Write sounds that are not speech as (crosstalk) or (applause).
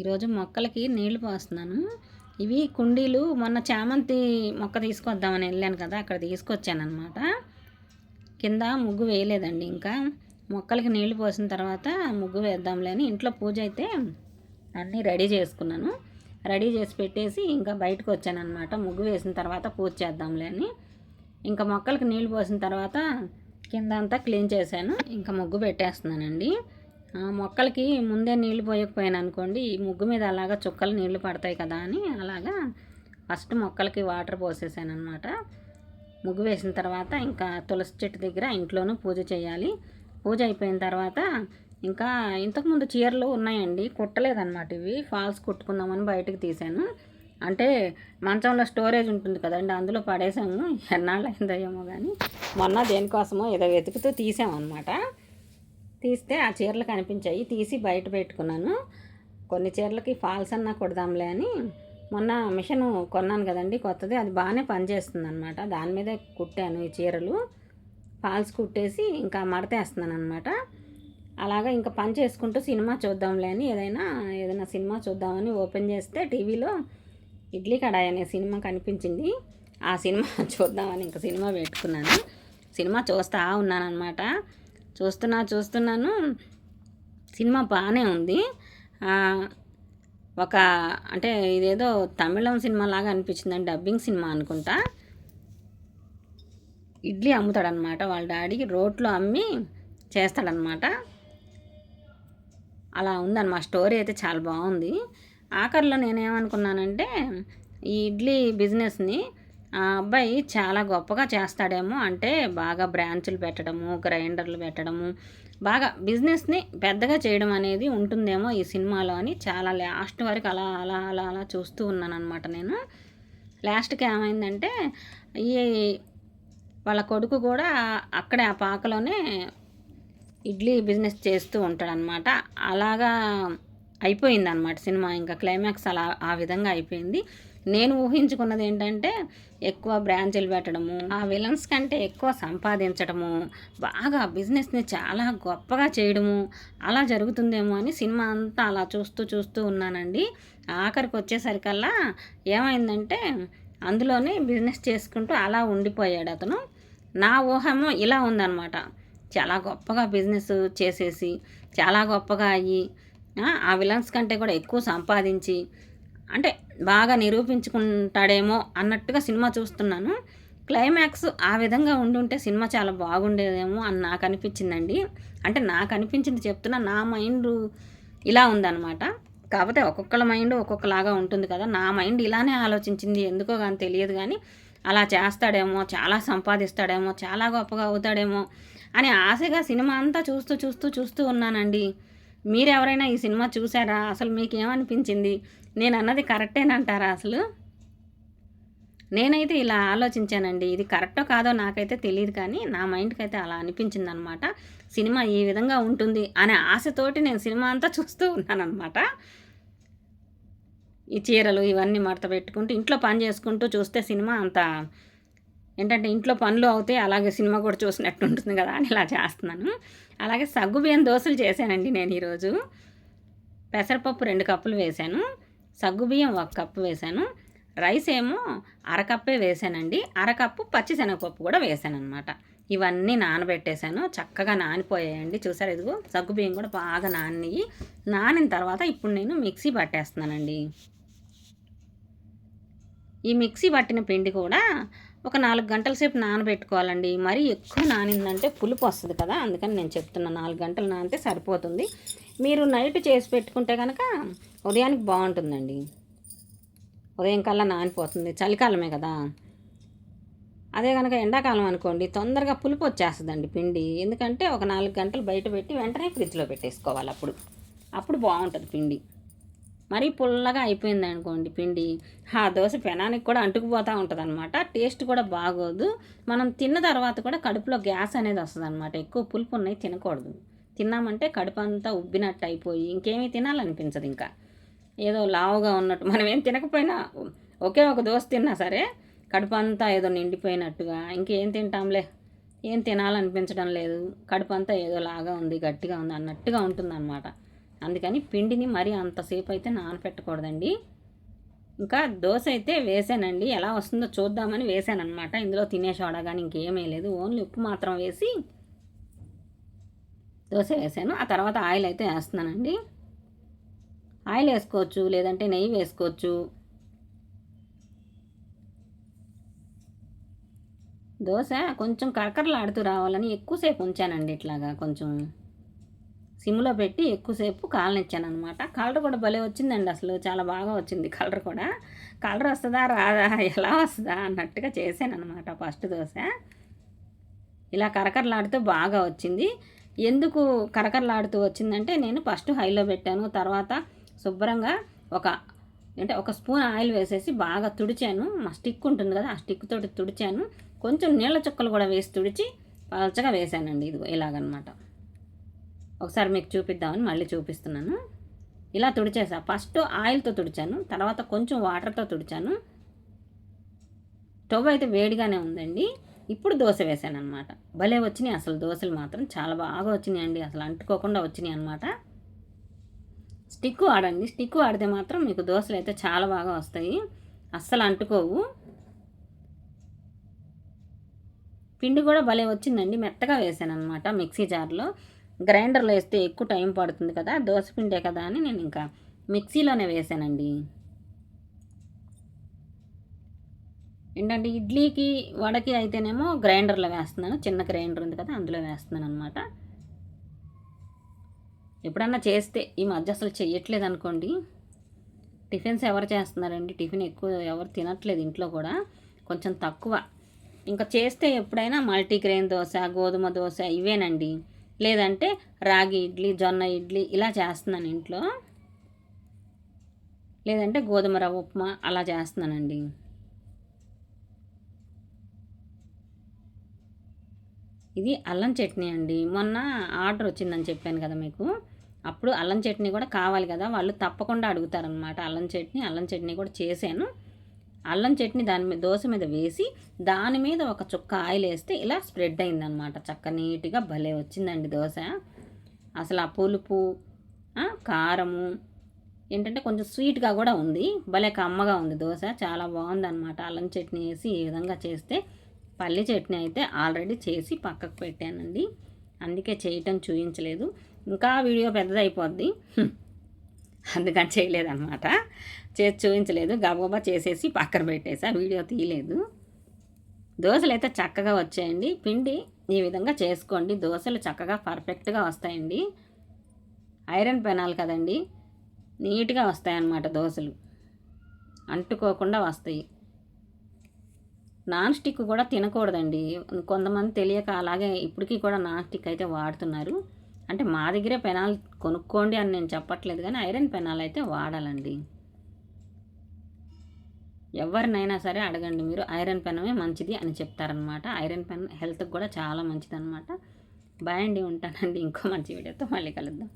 ఈరోజు మొక్కలకి నీళ్ళు పోస్తున్నాను. ఇవి కుండీలు మొన్న చామంతి మొక్క తీసుకొద్దామని వెళ్ళాను కదా అక్కడ తీసుకొచ్చాను అనమాట కింద ముగ్గు వేయలేదండి ఇంకా. మొక్కలకి నీళ్ళు పోసిన తర్వాత ముగ్గు వేద్దాంలే అని ఇంట్లో పూజ అయితే అన్నీ రెడీ చేసుకున్నాను. రెడీ చేసి పెట్టేసి ఇంకా బయటకు వచ్చాను అనమాట ముగ్గు వేసిన తర్వాత పూజ చేద్దాంలే అని. ఇంకా మొక్కలకి నీళ్ళు పోసిన తర్వాత కింద అంతా క్లీన్ చేశాను. ఇంకా ముగ్గు పెట్టేస్తున్నానండి. మొక్కలకి ముందే నీళ్ళు పోయకపోయాను అనుకోండి ఈ ముగ్గు మీద అలాగా చుక్కలు నీళ్ళు పడతాయి కదా అని అలాగా ఫస్ట్ మొక్కలకి వాటర్ పోసేసాను అనమాట ముగ్గు వేసిన తర్వాత ఇంకా తులసి చెట్టు దగ్గర ఇంట్లోనూ పూజ చేయాలి. పూజ అయిపోయిన తర్వాత ఇంకా ఇంతకుముందు చీరలు ఉన్నాయండి కుట్టలేదన్నమాట ఇవి. ఫాల్స్ కుట్టుకుందామని బయటకు తీశాను. అంటే మంచంలో స్టోరేజ్ ఉంటుంది కదండి అందులో పడేసాము. ఎన్నాళ్ళు అయిందో ఏమో కానీ మొన్న దేనికోసమో ఏదో వెతుకుతూ తీసామన్నమాట. తీస్తే ఆ చీరలు కనిపించాయి. తీసి బయట పెట్టుకున్నాను. కొన్ని చీరలకి ఫాల్స్ అన్నా కుడదాంలే అని. మొన్న మిషన్ కొన్నాను కదండి కొత్తది. అది బాగానే పనిచేస్తుంది అనమాట దాని మీదే కుట్టాను ఈ చీరలు. ఫాల్స్ కుట్టేసి ఇంకా మడతేస్తున్నాను అనమాట అలాగా ఇంకా పని చేసుకుంటూ సినిమా చూద్దాంలే అని ఏదైనా ఏదైనా సినిమా చూద్దామని ఓపెన్ చేస్తే టీవీలో ఇడ్లీ కడాయి అనే సినిమా కనిపించింది. ఆ సినిమా (laughs) చూద్దామని ఇంకా సినిమా పెట్టుకున్నాను. సినిమా చూస్తా ఉన్నానన్నమాట. చూస్తున్నా చూస్తున్నాను. సినిమా బాగానే ఉంది. ఒక అంటే ఇదేదో తమిళం సినిమా లాగా అనిపించిందండి డబ్బింగ్ సినిమా అనుకుంటా. ఇడ్లీ అమ్ముతాడనమాట వాళ్ళ డాడీ రోట్లో అమ్మి చేస్తాడనమాట అలా ఉందన్నమాట. స్టోరీ అయితే చాలా బాగుంది. ఆఖరిలో నేనేమనుకున్నానంటే ఈ ఇడ్లీ బిజినెస్ని ఆ అబ్బాయి చాలా గొప్పగా చేస్తాడేమో. అంటే బాగా బ్రాంచులు పెట్టడము గ్రైండర్లు పెట్టడము బాగా బిజినెస్ని పెద్దగా చేయడం అనేది ఉంటుందేమో ఈ సినిమాలో అని చాలా లాస్ట్ వరకు అలా అలా అలా అలా చూస్తూ ఉన్నాను అనమాట నేను. లాస్ట్కి ఏమైందంటే ఈ వాళ్ళ కొడుకు కూడా అక్కడే ఆ పాకలోనే ఇడ్లీ బిజినెస్ చేస్తూ ఉంటాడనమాట అలాగా అయిపోయింది అనమాట సినిమా. ఇంకా క్లైమాక్స్ అలా ఆ విధంగా అయిపోయింది. నేను ఊహించుకున్నది ఏంటంటే ఎక్కువ బ్రాంచులు పెట్టడము ఆ విలన్స్ కంటే ఎక్కువ సంపాదించడము బాగా బిజినెస్ని చాలా గొప్పగా చేయడము అలా జరుగుతుందేమో అని సినిమా అంతా అలా చూస్తూ చూస్తూ ఉన్నానండి. ఆఖరికి వచ్చేసరికల్లా ఏమైందంటే అందులోనే బిజినెస్ చేసుకుంటూ అలా ఉండిపోయాడు అతను. నా ఊహమో ఇలా ఉందన్నమాట. చాలా గొప్పగా బిజినెస్ చేసేసి చాలా గొప్పగా అయ్యి ఆ, ఆ విలన్స్ కంటే కూడా ఎక్కువ సంపాదించి అంటే బాగా నిరూపించుకుంటాడేమో అన్నట్టుగా సినిమా చూస్తున్నాను. క్లైమాక్స్ ఆ విధంగా ఉండుంటే సినిమా చాలా బాగుండేదేమో అని నాకు అనిపించిందండి. అంటే నాకు అనిపించింది చెప్తున్నా నా మైండ్ ఇలా ఉందన్నమాట. కాకపోతే ఒక్కొక్కళ్ళ మైండ్ ఒక్కొక్కలాగా ఉంటుంది కదా. నా మైండ్ ఇలానే ఆలోచించింది. ఎందుకో కానీ తెలియదు కానీ అలా చేస్తాడేమో చాలా సంపాదిస్తాడేమో చాలా గొప్పగా అవుతాడేమో అని ఆశగా సినిమా అంతా చూస్తూ చూస్తూ చూస్తూ ఉన్నానండి. మీరు ఎవరైనా ఈ సినిమా చూసారా? అసలు మీకు ఏమనిపించింది నేను అన్నది కరెక్టేనంటారా అసలు? నేనైతే ఇలా ఆలోచించానండి. ఇది కరెక్టో కాదో నాకైతే తెలియదు కానీ నా మైండ్కి అయితే అలా అనిపించింది అనమాట సినిమా ఈ విధంగా ఉంటుంది అనే ఆశతోటి నేను సినిమా అంతా చూస్తూ ఉన్నానమాట ఈ చీరలు ఇవన్నీ మడత పెట్టుకుంటూ ఇంట్లో పని చేసుకుంటూ చూస్తే సినిమా అంత ఏంటంటే ఇంట్లో పనులు అవుతాయి అలాగే సినిమా కూడా చూసినట్టు ఉంటుంది కదా అని ఇలా చేస్తున్నాను. అలాగే సగ్గుబియ్యం దోశలు చేశానండి నేను ఈరోజు. పెసరపప్పు రెండు కప్పులు వేశాను. సగ్గుబియ్యం ఒక కప్పు వేశాను. రైస్ ఏమో అరకప్పే వేసానండి అరకప్పు పచ్చిశనగపప్పు కూడా వేసాను అనమాట ఇవన్నీ నానబెట్టేశాను. చక్కగా నానిపోయాయండి. చూసారు ఇదిగో సగ్గుబియ్యం కూడా బాగా నాని నానిన తర్వాత ఇప్పుడు నేను మిక్సీ పట్టేస్తున్నానండి. ఈ మిక్సీ పట్టిన పిండి కూడా ఒక నాలుగు గంటల సేపు నానబెట్టుకోవాలండి. మరీ ఎక్కువ నానిందంటే పులుపు వస్తుంది కదా అందుకని నేను చెప్తున్నా నాలుగు గంటలు నానితే సరిపోతుంది. మీరు నైట్ చేసి పెట్టుకుంటే కనుక ఉదయానికి బాగుంటుందండి. ఉదయం కల్లా నానిపోతుంది. చలికాలమే కదా. అదే కనుక ఎండాకాలం అనుకోండి తొందరగా పులుపు వచ్చేస్తుందండి పిండి. ఎందుకంటే ఒక నాలుగు గంటలు బయట పెట్టి వెంటనే ఫ్రిడ్జ్లో పెట్టేసుకోవాలి అప్పుడు. అప్పుడు బాగుంటుంది పిండి. మరీ పుల్లగా అయిపోయింది అనుకోండి పిండి ఆ దోశ పెనానికి కూడా అంటుకుపోతూ ఉంటుంది అనమాట టేస్ట్ కూడా బాగోదు. మనం తిన్న తర్వాత కూడా కడుపులో గ్యాస్ అనేది వస్తుంది అనమాట ఎక్కువ పులుపు ఉన్నాయి తినకూడదు. తిన్నామంటే కడుపు అంతా ఉబ్బినట్టు అయిపోయి ఇంకేమీ తినాలనిపించదు ఇంకా. ఏదో లావుగా ఉన్నట్టు మనం ఏం తినకపోయినా ఒకే ఒక దోశ తిన్నా సరే కడుపు అంతా ఏదో నిండిపోయినట్టుగా ఇంకేం తింటాంలే. ఏం తినాలనిపించడం లేదు. కడుపు అంతా ఏదో లాగా ఉంది గట్టిగా ఉంది అన్నట్టుగా ఉంటుందన్నమాట. అందుకని పిండిని మరీ అంతసేపు అయితే నానపెట్టకూడదండి. ఇంకా దోశ అయితే వేసానండి. ఎలా వస్తుందో చూద్దామని వేసాను అనమాట ఇందులో తినే సోడా కానీ ఇంకేమీ లేదు. ఓన్లీ ఉప్పు మాత్రం వేసి దోశ వేసాను. ఆ తర్వాత ఆయిల్ అయితే వేస్తున్నానండి. ఆయిల్ వేసుకోవచ్చు లేదంటే నెయ్యి వేసుకోవచ్చు. దోశ కొంచెం కరకరలాడుతూ రావాలని ఎక్కువసేపు ఉంచానండి ఇట్లాగా కొంచెం. సిమ్లో పెట్టి ఎక్కువసేపు కాలనిచ్చాను అనమాట కలర్ కూడా భలే వచ్చిందండి అసలు చాలా బాగా వచ్చింది కలర్ కూడా. కలర్ వస్తుందా రాదా ఎలా వస్తుందా అన్నట్టుగా చేశాను అనమాట ఫస్ట్ దోశ. ఇలా కరకరలాడుతూ బాగా వచ్చింది. ఎందుకు కరకరలాడుతూ వచ్చిందంటే నేను ఫస్ట్ హైలో పెట్టాను. తర్వాత శుభ్రంగా ఒక అంటే ఒక స్పూన్ ఆయిల్ వేసేసి బాగా తుడిచాను. మా స్టిక్ ఉంటుంది కదా ఆ స్టిక్ తోటి తుడిచాను. కొంచెం నీళ్ళ చుక్కలు కూడా వేసి తుడిచి పలచగా వేసానండి ఇదిగో ఇలాగనమాట. ఒకసారి మీకు చూపిద్దామని మళ్ళీ చూపిస్తున్నాను. ఇలా తుడిచేసా. ఫస్ట్ ఆయిల్తో తుడిచాను. తర్వాత కొంచెం వాటర్తో తుడిచాను. స్టవ్ అయితే వేడిగానే ఉందండి. ఇప్పుడు దోశ వేసాను అనమాట భలే వచ్చినాయి అసలు దోశలు మాత్రం. చాలా బాగా వచ్చినాయండి. అసలు అంటుకోకుండా వచ్చినాయి అనమాట స్టిక్ వాడండి. స్టిక్ వాడితే మాత్రం మీకు దోశలు అయితే చాలా బాగా వస్తాయి. అస్సలు అంటుకోవు. పిండి కూడా భలే వచ్చిందండి. మెత్తగా వేసాను అనమాట మిక్సీ జార్లో. గ్రైండర్లో వేస్తే ఎక్కువ టైం పడుతుంది కదా. దోశ పిండే కదా అని నేను ఇంకా మిక్సీలోనే వేసానండి ఏంటంటే ఇడ్లీకి వడకి అయితేనేమో గ్రైండర్లో వేస్తున్నాను. చిన్న గ్రైండర్ ఉంది కదా అందులో వేస్తున్నాను అనమాట ఎప్పుడన్నా చేస్తే ఈ మధ్య అసలు చెయ్యట్లేదు అనుకోండి టిఫిన్స్ ఎవరు చేస్తున్నారండి? టిఫిన్ ఎక్కువ ఎవరు తినట్లేదు ఇంట్లో కూడా. కొంచెం తక్కువ. ఇంకా చేస్తే ఎప్పుడైనా మల్టీగ్రెయిన్ దోశ గోధుమ దోశ ఇవేనండి. లేదంటే రాగి ఇడ్లీ జొన్న ఇడ్లీ ఇలా చేస్తున్నాను ఇంట్లో. లేదంటే గోధుమ రవ్వ ఉప్మా అలా చేస్తున్నానండి. ఇది అల్లం చట్నీ అండి. మొన్న ఆర్డర్ వచ్చిందని చెప్పాను కదా మీకు. అప్పుడు అల్లం చట్నీ కూడా కావాలి కదా. వాళ్ళు తప్పకుండా అడుగుతారనమాట అల్లం చట్నీ అల్లం చట్నీ కూడా చేశాను. అల్లం చట్నీ దాని మీద దోశ మీద వేసి దాని మీద ఒక చుక్క ఆయిల్ వేస్తే ఇలా స్ప్రెడ్ అయిందనమాట చక్క నీట్గా భలే వచ్చిందండి దోశ. అసలు ఆ పులుపు కారము ఏంటంటే కొంచెం స్వీట్గా కూడా ఉంది. భలే కమ్మగా ఉంది దోశ. చాలా బాగుందన్నమాట. అల్లం చట్నీ వేసి ఈ విధంగా చేస్తే పల్లి చట్నీ అయితే ఆల్రెడీ చేసి పక్కకు పెట్టానండి. అందుకే చేయటం చూపించలేదు ఇంకా వీడియో పెద్దదైపోద్ది. అందుకని చేయలేదన్నమాట. చేసి చూపించలేదు గబగబా చేసేసి పక్కన పెట్టేసా. వీడియో తీయలేదు. దోశలు అయితే చక్కగా వచ్చాయండి. పిండి ఈ విధంగా చేసుకోండి. దోశలు చక్కగా పర్ఫెక్ట్గా వస్తాయండి. ఐరన్ పెనాలి కదండి. నీట్గా వస్తాయన్నమాట దోశలు. అంటుకోకుండా వస్తాయి. నాన్ స్టిక్ కూడా తినకూడదండి. కొంతమంది తెలియక అలాగే ఇప్పటికీ కూడా నాన్ స్టిక్ అయితే వాడుతున్నారు. అంటే మా దగ్గరే పెనాల్ కొనుక్కోండి అని నేను చెప్పట్లేదు కానీ ఐరన్ పెనాల్ అయితే వాడాలండి. ఎవరినైనా సరే అడగండి మీరు ఐరన్ పెనమే మంచిది అని చెప్తారనమాట. ఐరన్ పెన్ హెల్త్కి కూడా చాలా మంచిది అనమాట బాయ్ అండి ఉంటానండి. ఇంకో మంచి వీడియోతో మళ్ళీ కలుద్దాం.